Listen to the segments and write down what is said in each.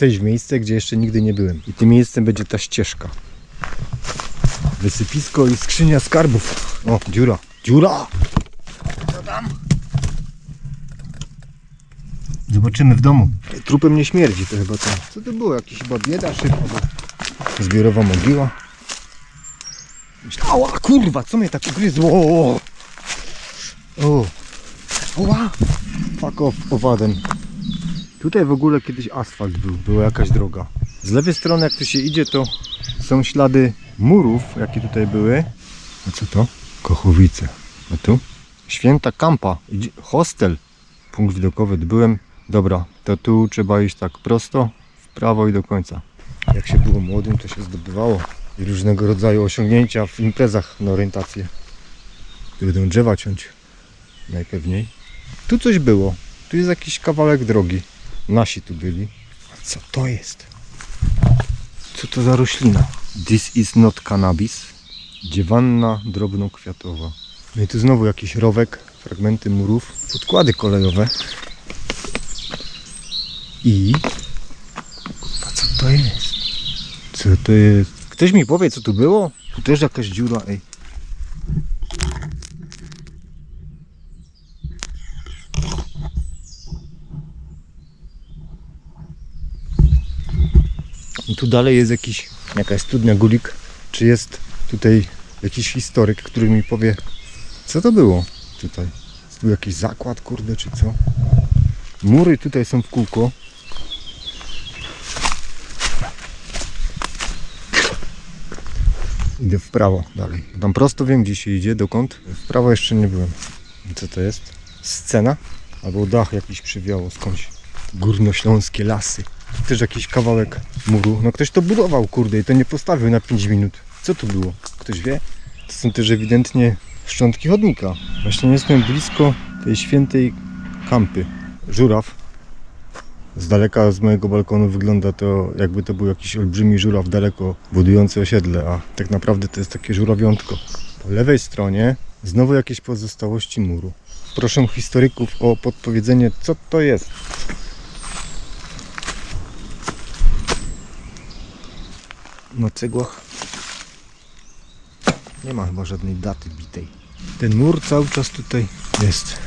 wejść w miejsce, gdzie jeszcze nigdy nie byłem. I tym miejscem będzie ta ścieżka. Wysypisko i skrzynia skarbów. O, dziura. Dziura! Zobaczymy w domu. Trupem nie śmierdzi to chyba to. Co to było? Jakiś chyba bieda szyb albo zbiorowa mogiła. Ała, kurwa, co mnie tak ugryzło? O, o. Oła! Fuck off, owadem. Tutaj w ogóle kiedyś asfalt był, była jakaś droga. Z lewej strony jak tu się idzie, to są ślady murów, jakie tutaj były. A co to? Kochowice. A tu? Święta Kampa. Hostel. Punkt widokowy. Byłem. Dobra, to tu trzeba iść tak prosto, w prawo i do końca. Jak się było młodym, to się zdobywało i różnego rodzaju osiągnięcia w imprezach na orientację. Tu będą drzewa ciąć. Najpewniej. Tu coś było. Tu jest jakiś kawałek drogi. Nasi tu byli. A co to jest? Co to za roślina? This is not cannabis. Dziewanna drobnokwiatowa. No i tu znowu jakiś rowek, fragmenty murów, podkłady kolejowe. I... A co to jest? Co to jest? Ktoś mi powie co tu było? Tu też jakaś dziura, ej. Tu dalej jest jakiś, jakaś studnia gulik. Czy jest tutaj jakiś historyk, który mi powie, co to było tutaj? Był jakiś zakład, kurde, czy co? Mury tutaj są w kółko. Idę w prawo dalej. Tam prosto wiem, gdzie się idzie, dokąd. W prawo jeszcze nie byłem. Co to jest? Scena? Albo dach jakiś przywiało skądś. Górnośląskie lasy. Też jakiś kawałek muru. No ktoś to budował, kurde, i to nie postawił na 5 minut. Co to było? Ktoś wie? To są też ewidentnie szczątki chodnika. Właśnie jestem blisko tej świętej kampy. Żuraw. Z daleka z mojego balkonu wygląda to jakby to był jakiś olbrzymi żuraw daleko budujący osiedle, a tak naprawdę to jest takie żurawiątko. Po lewej stronie znowu jakieś pozostałości muru. Proszę historyków o podpowiedzenie, co to jest. Na cegłach nie ma chyba żadnej daty bitej. Ten mur cały czas tutaj jest.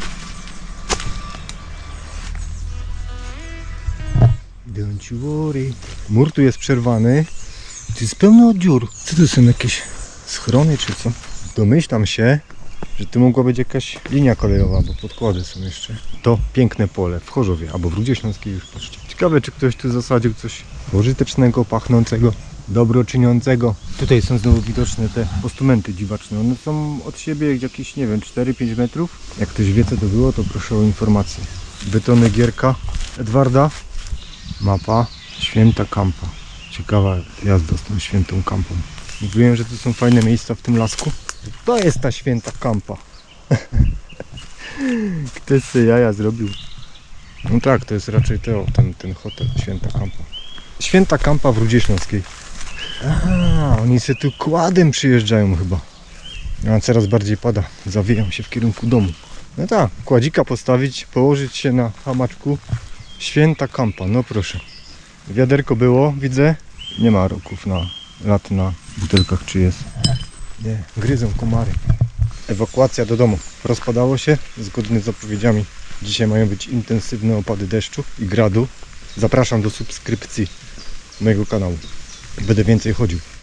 Don't you worry. Mur tu jest przerwany. Tu jest pełno dziur. Co to są jakieś schrony czy co? Domyślam się, że tu mogła być jakaś linia kolejowa, bo podkłady są jeszcze. To piękne pole w Chorzowie albo w Rudzie Śląskiej już patrzcie. Ciekawe czy ktoś tu zasadził coś pożytecznego, pachnącego, dobroczyniącego. Tutaj są znowu widoczne te postumenty dziwaczne. One są od siebie jakieś, nie wiem, 4-5 metrów. Jak ktoś wie co to było, to proszę o informację. Betony Gierka Edwarda. Mapa Święta Kampa. Ciekawa jazda z tą świętą kampą. Mówiłem, że tu są fajne miejsca w tym lasku. To jest ta święta kampa. Ktoś sobie jaja zrobił. No tak, to jest raczej to, ten, ten hotel Święta Kampa. Święta Kampa w Rudzie Śląskiej. Aha, oni se tu kładem przyjeżdżają chyba. A coraz bardziej pada. Zawijam się w kierunku domu. No tak, kładzika postawić, położyć się na hamaczku. Święta Kampa, no proszę. Wiaderko było, widzę. Nie ma roków na lat na butelkach, czy jest. Nie, gryzą komary. Ewakuacja do domu. Rozpadało się zgodnie z zapowiedziami. Dzisiaj mają być intensywne opady deszczu i gradu. Zapraszam do subskrypcji mojego kanału. Będę więcej chodził.